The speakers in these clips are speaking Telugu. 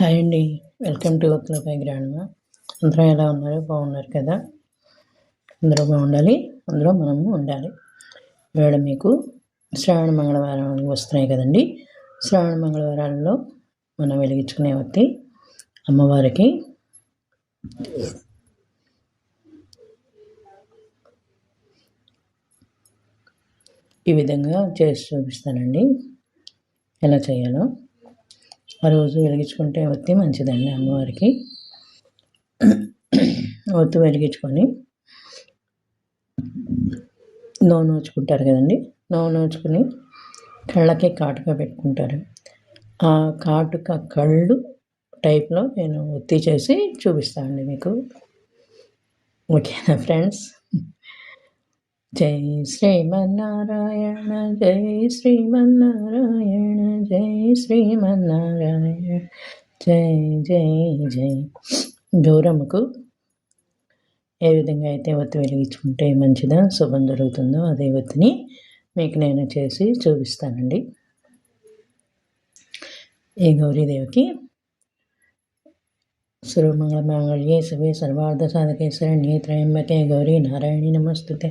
హాయ్ అండి. వెల్కమ్ టు పై గ్రాండ్మా అందరూ ఎలా ఉన్నారు? బాగున్నారు కదా? అందరూ బాగుండాలి. అందులో మనము ఉండాలి. ఇవాళ మీకు శ్రావణ మంగళవారం వస్తున్నాయి కదండి. శ్రావణ మంగళవారాలలో మనం వెలిగించుకునే వత్తి అమ్మవారికి ఈ విధంగా చేసి చూపిస్తానండి. ఎలా చేయాలో. ఆ రోజు వెలిగించుకుంటే ఒత్తి మంచిదండి అమ్మవారికి. ఒత్తి వెలిగించుకొని నోవు నోచుకుంటారు కదండి. నోవు నోచుకుని కళ్ళకి కాటుగా పెట్టుకుంటారు. ఆ కాటుక కళ్ళు టైప్లో నేను ఒత్తి చేసి చూపిస్తానండి మీకు. ఓకేనా ఫ్రెండ్స్? జై శ్రీమన్నారాయణ జై శ్రీమన్నారాయణ జై శ్రీమన్నారాయణ జై జై జై. దూరముకు ఏ విధంగా అయితే ఒత్తి వెలిగించుకుంటే మంచిదా శుభం జరుగుతుందో అదే ఒత్తిని మీకు నేను చేసి చూపిస్తానండి. ఈ గౌరీదేవికి సర్వమంగళమాంగళ్యే శివే సర్వార్థ సాధకే శరణ్యే త్రయంబకే గౌరీ నారాయణి నమస్తుతే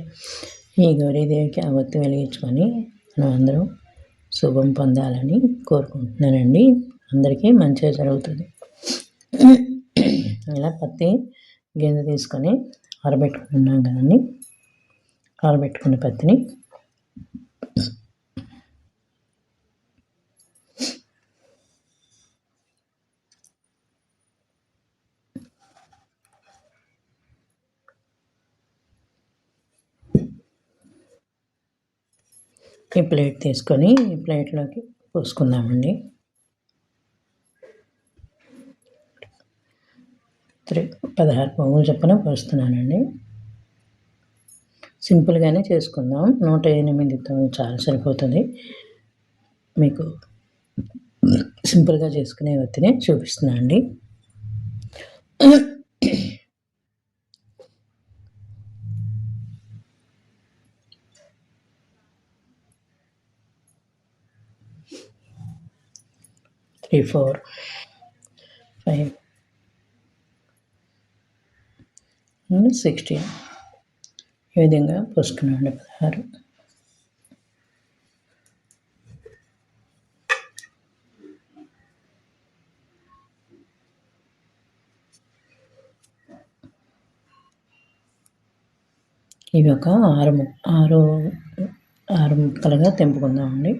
ఈ గౌరీదేవికి ఆ ఒత్తి వెలిగించుకొని మనం అందరం శుభం పొందాలని కోరుకుంటున్నానండి. అందరికీ మంచిగా జరుగుతుంది. ఇలా పత్తి గింజ తీసుకొని ఆరబెట్టుకున్నాం కదండి. ఆరబెట్టుకున్న పత్తిని ఈ ప్లేట్ తీసుకొని ఈ ప్లేట్లోకి పోసుకుందామండి. త్రీ పదహారు పువ్వులు చొప్పున పోస్తున్నానండి. సింపుల్గానే చేసుకుందాం. నూట ఎనిమిదితో చాలా సరిపోతుంది. మీకు సింపుల్గా చేసుకునే వత్తినే చూపిస్తున్నా అండి త్రీ ఫోర్ ఫైవ్ సిక్స్టీన్ ఈ విధంగా పోసుకున్నాండి పదహారు. ఇవి ఒక ఆరు ఆరు ఆరు ముక్కలుగా తెంపుకుందామండి.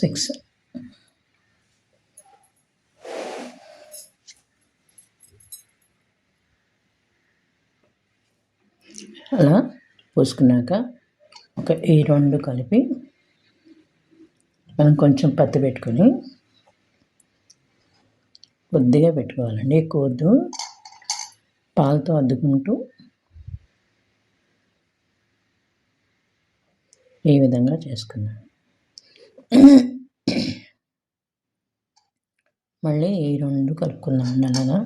సిక్స్ అలా పోసుకున్నాక ఒక ఈ రెండు కలిపి మనం కొంచెం పత్తి పెట్టుకొని కొద్దిగా పెట్టుకోవాలండి. ఎక్కువ వద్దు. పాలతో అద్దుకుంటూ ఈ విధంగా చేసుకున్నాను మళ్ళీ ఈ రెండు కలుపుకుందాం అలాగా.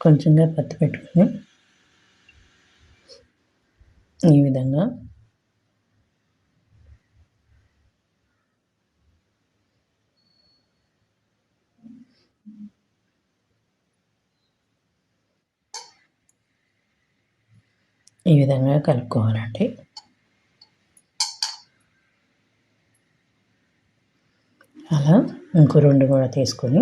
కొంచెంగా పత్తి పెట్టుకుని ఈ విధంగా ఈ విధంగా కలుపుకోవాలండి. అలా ఇంకో రెండు కూడా తీసుకొని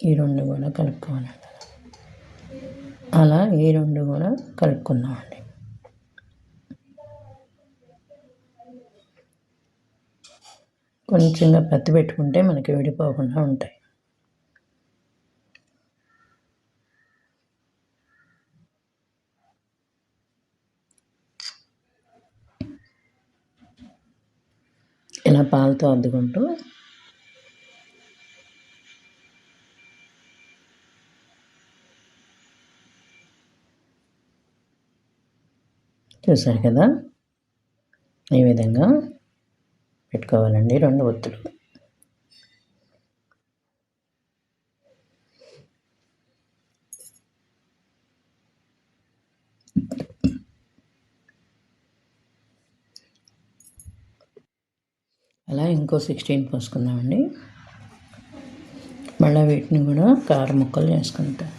ఈ రెండు కూడా కలుపుకోవాలండి అలా ఈ రెండు కూడా కలుపుకుందామండి. కొంచెంగా పత్తి పెట్టుకుంటే మనకి విడిపోకుండా ఉంటాయి. ఇలా పాలతో అద్దుకుంటూ చూసారు కదా? ఈ విధంగా పెట్టుకోవాలండి రెండు ఒత్తులు. అలా ఇంకో సిక్స్టీన్ పోసుకుందామండి. మళ్ళీ వీటిని కూడా కారు ముక్కలు చేసుకుంటాం.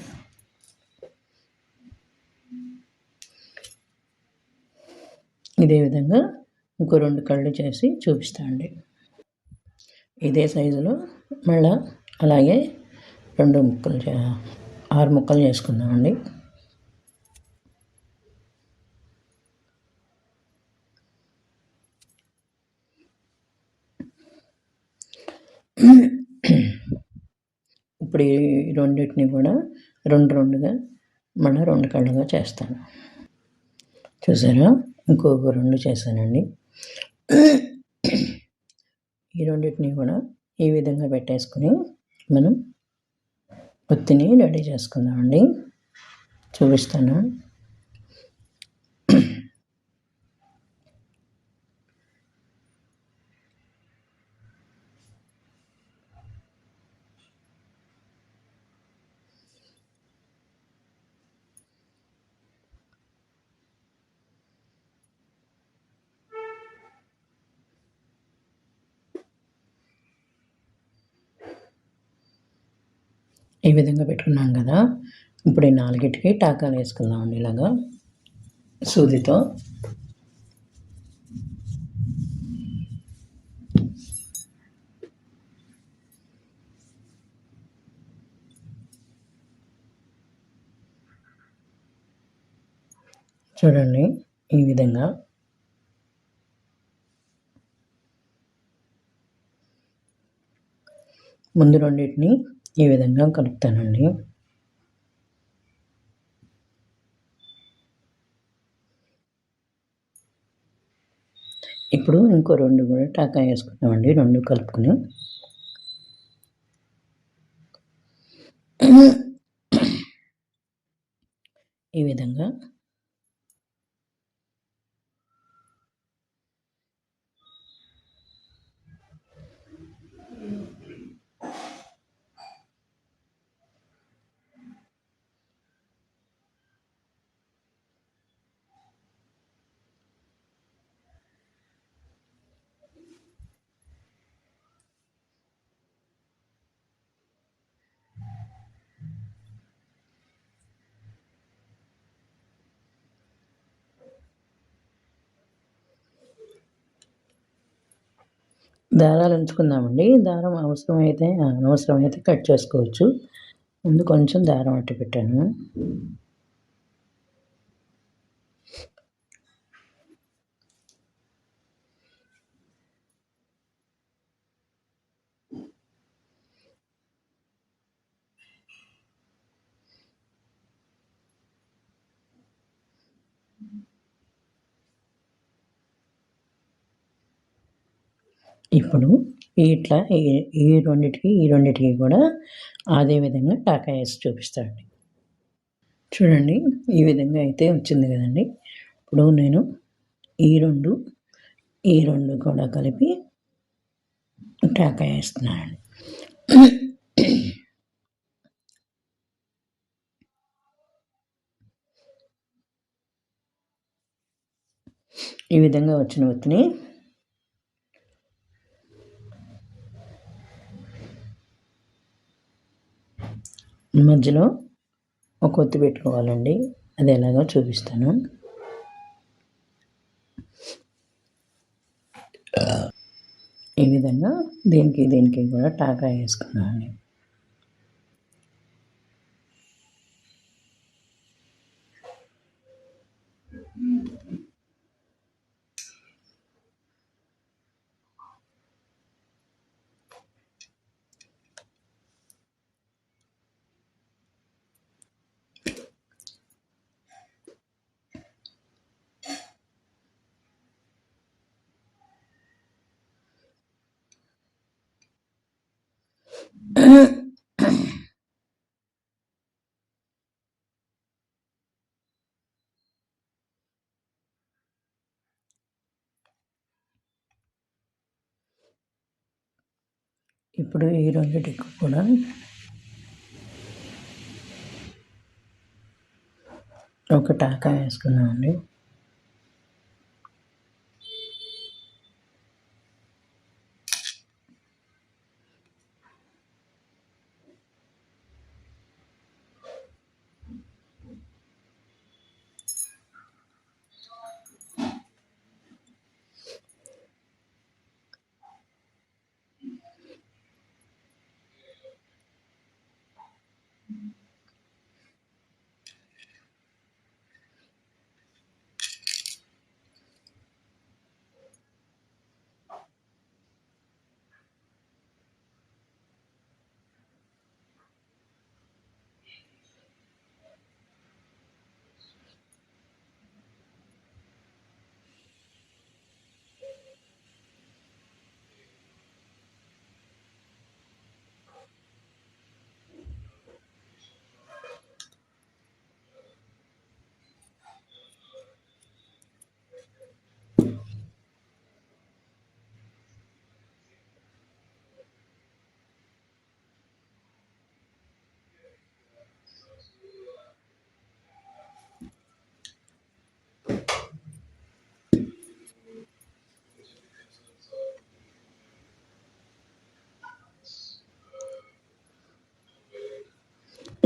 ఇదే విధంగా ఇంకో రెండు కళ్ళు చేసి చూపిస్తాండి ఇదే సైజులో మళ్ళా అలాగే రెండు ముక్కలు ఆరు ముక్కలు చేసుకుందామండి. ఇప్పుడు ఈ రెండింటిని కూడా రెండు రెండుగా మళ్ళీ రెండు కళ్ళుగా చేస్తాను. చూసారా? ఇంకొక రెండు చేశానండి. ఈ రెండింటిని కూడా ఈ విధంగా పెట్టేసుకుని మనం ఒత్తిని రెడీ చేసుకుందామండి. చూపిస్తాను. ఈ విధంగా పెట్టుకున్నాం కదా. ఇప్పుడు ఈ నాలుగిటికి టాకాలు వేసుకుందామండి ఇలాగా. సూదితో. చూడండి ఈ విధంగా. ముందు రెండింటిని ఈ విధంగా కలుపుతానండి. ఇప్పుడు ఇంకో రెండు కూడా టాకా వేసుకుంటామండి రెండు కలుపుకొని. ఈ విధంగా దారాలు ఉంచుకుందామండి దారం అవసరమైతే అనవసరమైతే కట్ చేసుకోవచ్చు. ముందు కొంచెం దారం అట్టు పెట్టాను. ఇప్పుడు ఇట్లా ఈ రెండిటికి ఈ రెండిటికి కూడా అదే విధంగా టాకా వేసి చూపిస్తాడండి చూడండి ఈ విధంగా అయితే వచ్చింది కదండి. ఇప్పుడు నేను ఈ రెండు ఈ రెండు కూడా కలిపి టాకా వేస్తున్నానండి ఈ విధంగా వచ్చిన ఒత్తిని మధ్యలో ఒక ఒత్తి పెట్టుకోవాలండి. అది ఎలాగో చూపిస్తాను. ఈ విధంగా దీనికి దీనికి కూడా టాకా వేసుకున్నాను ఇప్పుడు ఈ రెండింటికి కూడా. ఒక టాకా వేసుకున్నామండి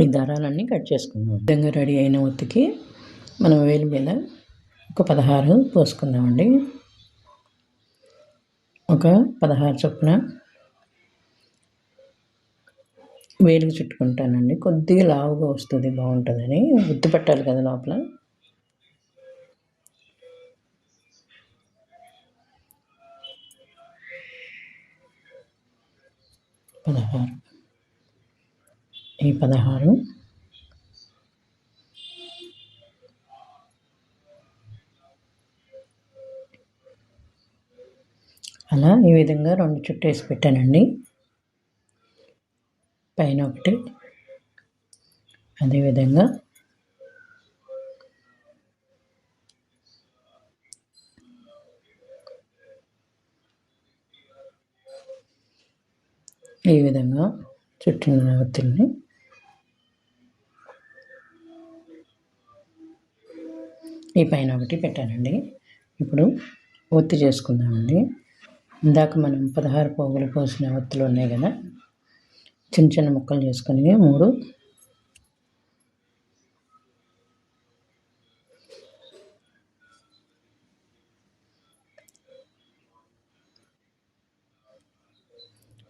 ఈ దారాలన్నీ కట్ చేసుకుందాం విధంగా రెడీ అయిన ఒత్తికి మనం వేలి మీద ఒక పదహారు పోసుకుందామండి. ఒక పదహారు చొప్పున వేలికి చుట్టుకుంటానండి. కొద్దిగా లావుగా వస్తుంది బాగుంటుందని. గుర్తు పెట్టాలి కదా లోపల. పదహారు. ఈ పదహారు. అలా ఈ విధంగా రెండు చుట్టేసి పెట్టానండి. పైన ఒకటి అదేవిధంగా ఈ విధంగా చుట్టిన ఒత్తిడిని ఈ పైన ఒకటి పెట్టానండి. ఇప్పుడు ఒత్తి చేసుకుందామండి. ఇందాక మనం పదహారు పోగులు పోసిన ఒత్తులు ఉన్నాయి కదా? చిన్న చిన్న ముక్కలు చేసుకొని మూడు.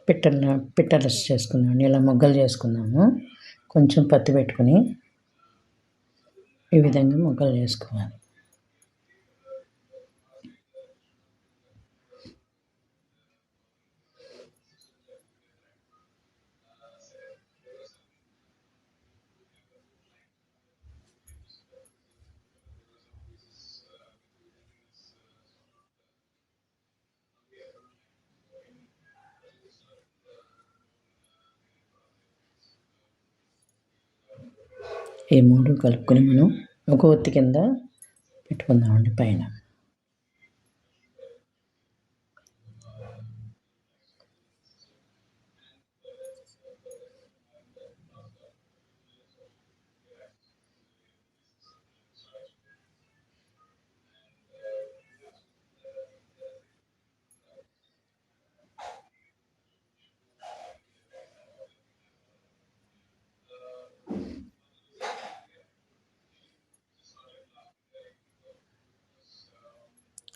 పిట్టల పిట్టలస్ చేసుకుందాం ఇలా మొగ్గలు చేసుకుందాము. కొంచెం పత్తి పెట్టుకుని ఈ విధంగా మొగ్గలు వేసుకోవాలి. ఈ మూడు కలుపుకొని మనం ఒక ఒత్తి కింద పెట్టుకుందామండి పైన.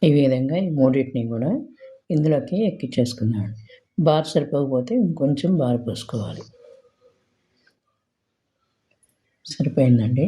ఈ విధంగా ఈ మూడింటిని కూడా ఇందులోకి ఎక్కించేసుకున్నాను బార్ సరిపోకపోతే ఇంకొంచెం బార్ పోసుకోవాలి. సరిపోయిందండి?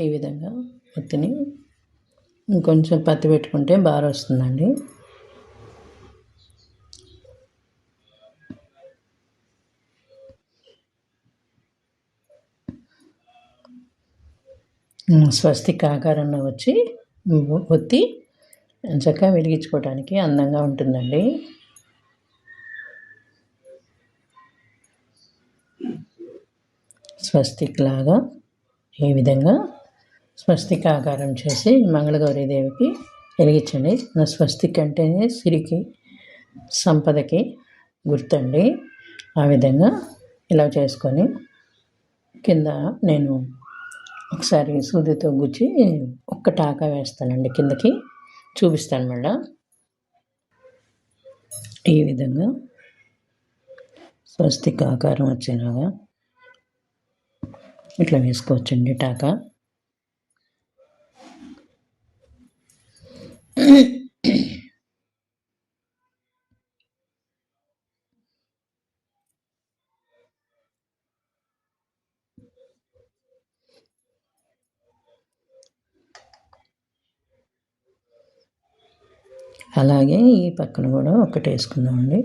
ఈ విధంగా పత్తిని ఇంకొంచెం పత్తి పెట్టుకుంటే బాగా వస్తుందండి. స్వస్తిక్ ఆకారంలో వచ్చి ఒత్తి చక్కగా వెలిగించుకోవడానికి అందంగా ఉంటుందండి. స్వస్తిక్ లాగా ఈ విధంగా స్వస్తిక్ ఆకారం చేసి మంగళగౌరీ దేవికి వెలిగించండి. నా స్వస్తిక్ అంటేనే సిరికి సంపదకి గుర్తండి. ఆ విధంగా ఇలా చేసుకొని కింద నేను ఒకసారి సూదితో గుచ్చి ఒక్క టాకా వేస్తానండి కిందకి. చూపిస్తాను మళ్ళా. ఈ విధంగా స్వస్తిక్ ఆకారం వచ్చేలాగా ఇట్లా వేసుకోవచ్చండి టాకా. అలాగే ఈ పక్కన కూడా ఒకటి వేసుకుందామండి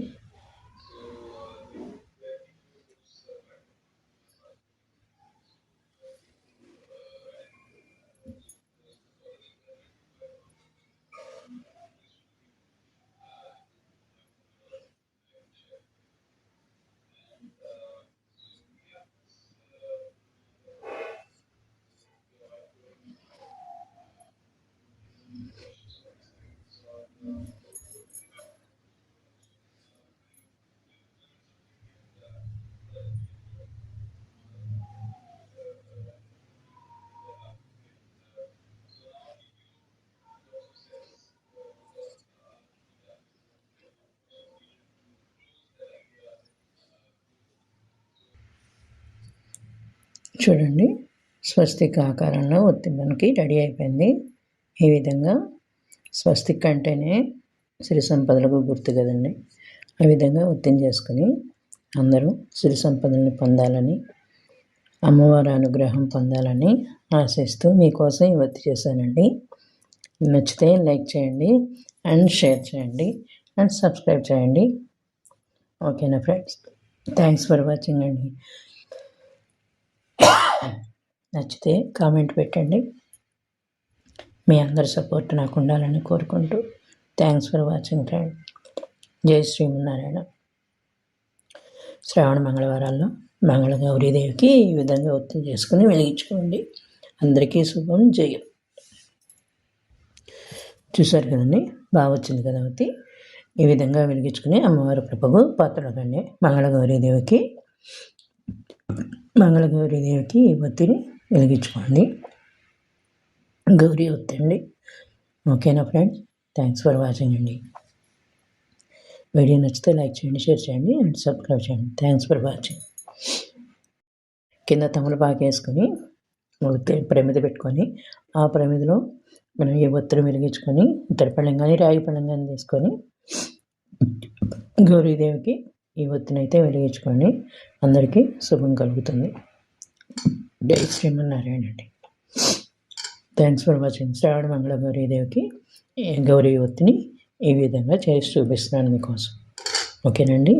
చూడండి. స్వస్తిక్ ఆకారంలో ఒత్తి మనకి రెడీ అయిపోయింది. ఈ విధంగా స్వస్తిక్ అంటేనే సిరి సంపదలకు గుర్తు కదండి. ఆ విధంగా ఒత్తిడి చేసుకుని అందరూ సిరి సంపదల్ని పొందాలని అమ్మవారి అనుగ్రహం పొందాలని ఆశిస్తూ మీకోసం ఈ ఒత్తి చేశానండి. నచ్చితే లైక్ చేయండి అండ్ షేర్ చేయండి అండ్ సబ్స్క్రైబ్ చేయండి. ఓకేనా ఫ్రెండ్స్? థ్యాంక్స్ ఫర్ వాచింగ్ అండి. నచ్చితే కామెంట్ పెట్టండి. మీ అందరి సపోర్ట్ నాకు ఉండాలని కోరుకుంటూ థ్యాంక్స్ ఫర్ వాచింగ్ ఫ్రెండ్. జై శ్రీమన్నారాయణ. శ్రావణ మంగళవారాల్లో మంగళ గౌరీదేవికి ఈ విధంగా ఒత్తిడి చేసుకుని వెలిగించుకోండి. అందరికీ శుభం జయం చూశారు కదండి? బాగా వచ్చింది కదా ఒత్తి? ఈ విధంగా వెలిగించుకుని అమ్మవారి కృపకు పాత్రకండి మంగళగౌరీదేవికి మంగళగౌరీదేవికి ఈ ఒత్తిడి వెలిగించుకోండి. గౌరీ ఒత్తండి. ఓకేనా ఫ్రెండ్స్? థ్యాంక్స్ ఫర్ వాచింగ్ అండి. వీడియో నచ్చితే లైక్ చేయండి షేర్ చేయండి అండ్ సబ్స్క్రైబ్ చేయండి. Thanks for watching. కింద తమలపాకు వేసుకొని ప్రమిద పెట్టుకొని ఆ ప్రమిదలో మనం ఏ ఒత్తిడి వెలిగించుకొని ఇతర పళ్ళం కానీ రాగి పళ్ళం కానీ తీసుకొని గౌరీదేవికి ఈ ఒత్తినైతే వెలిగించుకోండి. అందరికీ శుభం కలుగుతుంది. జై శ్రీమన్నారాయణ అండి థ్యాంక్స్ ఫర్ వాచింగ్ శ్రావణ మంగళ గౌరీదేవికి గౌరీ ఒత్తిని ఈ విధంగా చేసి చూపిస్తున్నాను మీకోసం. ఓకేనండి?